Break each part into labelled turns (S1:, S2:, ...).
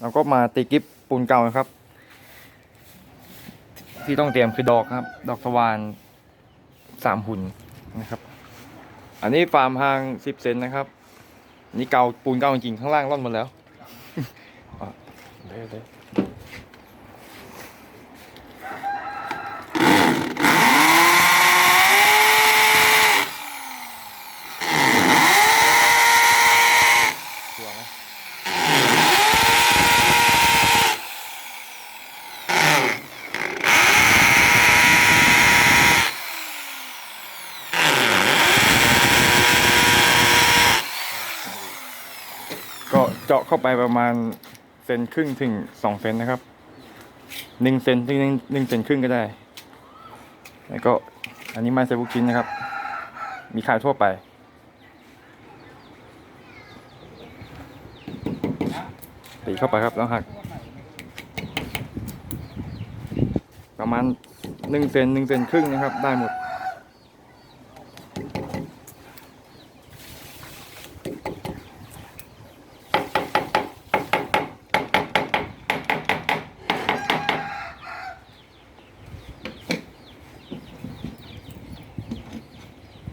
S1: เราก็มาตีกิฟปูนเก่านะครับ ที่ต้องเตรียมคือดอกครับ ดอกสว่านสามหุ่นนะครับ อันนี้ฟาร์มห่างสิบเซนนะครับนี่เก่าปูนเก่าจริงข้างล่างร่อนหมดแล้วเดี๋ยวเดี๋ยวชัวร์ไหม ก็ เจาะเข้าไปประมาณเซนครึ่งถึงสองเซนนะครับหนึ่งเซนถึงหนึ่งเซนครึ่งก็ได้ แล้วก็อันนี้ไม้เซบุกชิ้นนะครับ มีขายทั่วไปตีเข้าไปครับแล้วหัก ประมาณหนึ่งเซนหนึ่งเซนครึ่งนะครับ ได้หมด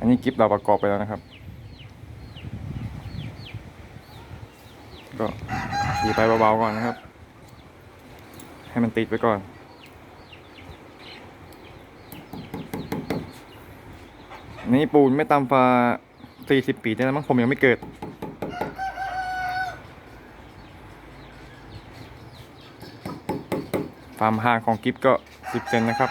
S1: อันนี้กิฟเราประกอบไปแล้วนะครับ ก็ตีไปเบาๆก่อนนะครับ ให้มันติดไปก่อนนนี้ปูนไม่ตำฟ้า40 ปีได้แล้วมั้งผมยังไม่เกิด ความห่างของกิฟก็ 10 เซนนะครับ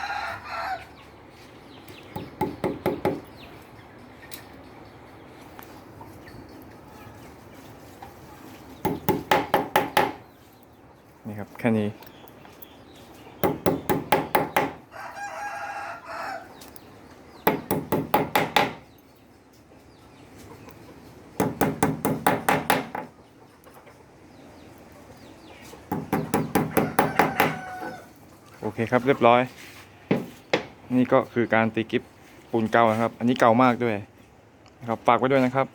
S1: ครับ แค่นี้ โอเคครับเรียบร้อย นี่ก็คือการตีกิฟปูนเก่านะครับ อันนี้เก่ามากด้วยนะครับฝากไว้ด้วยนะครับ